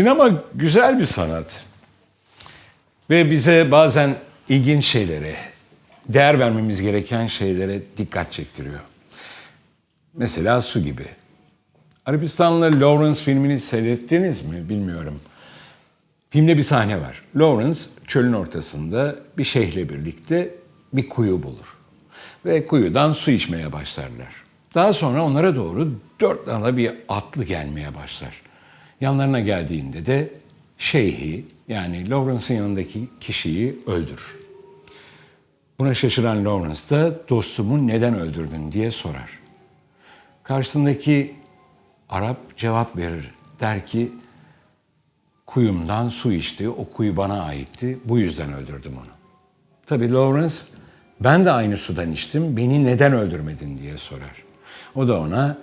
Sinema güzel bir sanat. Ve bize bazen ilginç şeylere, değer vermemiz gereken şeylere dikkat çektiriyor. Mesela su gibi. Arabistanlı Lawrence filmini seyrettiniz mi bilmiyorum. Filmde bir sahne var. Lawrence çölün ortasında bir şeyhle birlikte bir kuyu bulur. Ve kuyudan su içmeye başlarlar. Daha sonra onlara doğru dört tane bir atlı gelmeye başlar. Yanlarına geldiğinde de şeyhi yani Lawrence'ın yanındaki kişiyi öldürür. Buna şaşıran Lawrence da dostumu neden öldürdün diye sorar. Karşısındaki Arap cevap verir. Der ki kuyumdan su içti, o kuyu bana aitti, bu yüzden öldürdüm onu. Tabii Lawrence, ben de aynı sudan içtim, beni neden öldürmedin diye sorar. O da ona,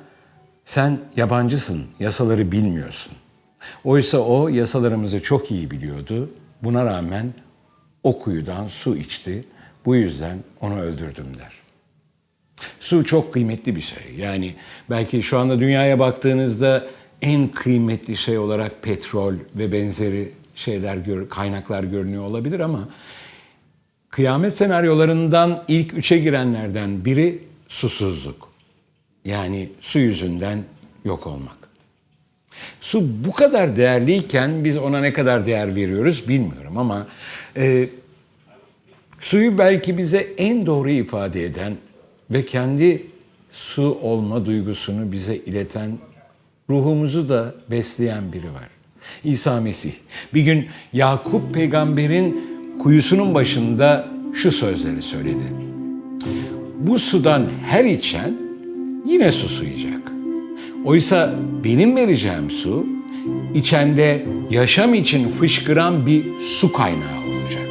sen yabancısın, yasaları bilmiyorsun. Oysa o yasalarımızı çok iyi biliyordu. Buna rağmen o kuyudan su içti, bu yüzden onu öldürdüm der. Su çok kıymetli bir şey. Yani belki şu anda dünyaya baktığınızda en kıymetli şey olarak petrol ve benzeri şeyler kaynaklar görünüyor olabilir ama kıyamet senaryolarından ilk üçe girenlerden biri susuzluk. Yani su yüzünden yok olmak. Su bu kadar değerliyken biz ona ne kadar değer veriyoruz bilmiyorum ama e, Suyu belki bize en doğru ifade eden ve kendi su olma duygusunu bize ileten, ruhumuzu da besleyen biri var. İsa Mesih. Bir gün Yakup peygamberin kuyusunun başında şu sözleri söyledi. Bu sudan her içen yine susayacak. Oysa benim vereceğim su içende yaşam için fışkıran bir su kaynağı olacak.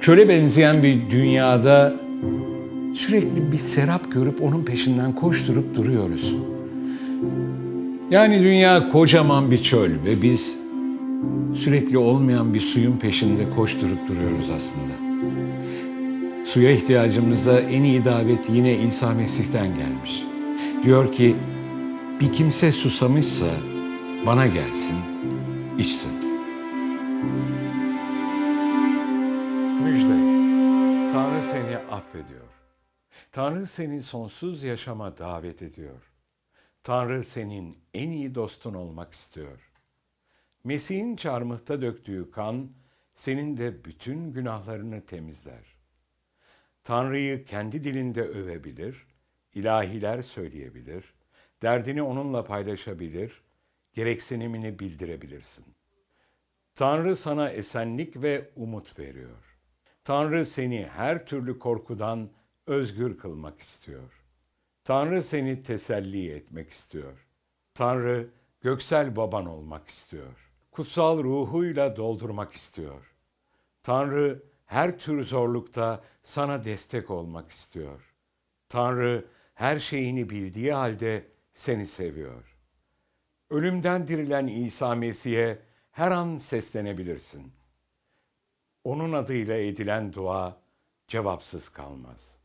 Çöle benzeyen bir dünyada sürekli bir serap görüp onun peşinden koşturup duruyoruz. Yani dünya kocaman bir çöl ve biz sürekli olmayan bir suyun peşinde koşturup duruyoruz aslında. Suya ihtiyacımıza en iyi davet yine İsa Mesih'ten gelmiş. Diyor ki, bir kimse susamışsa bana gelsin, içsin. Müjde. Tanrı seni affediyor. Tanrı seni sonsuz yaşama davet ediyor. Tanrı senin en iyi dostun olmak istiyor. Mesih'in çarmıhta döktüğü kan senin de bütün günahlarını temizler. Tanrı'yı kendi dilinde övebilir, ilahiler söyleyebilir, derdini onunla paylaşabilir, gereksinimini bildirebilirsin. Tanrı sana esenlik ve umut veriyor. Tanrı seni her türlü korkudan özgür kılmak istiyor. Tanrı seni teselli etmek istiyor. Tanrı göksel baban olmak istiyor. Kutsal ruhuyla doldurmak istiyor. Tanrı her tür zorlukta sana destek olmak istiyor. Tanrı her şeyini bildiği halde seni seviyor. Ölümden dirilen İsa Mesih'e her an seslenebilirsin. Onun adıyla edilen dua cevapsız kalmaz.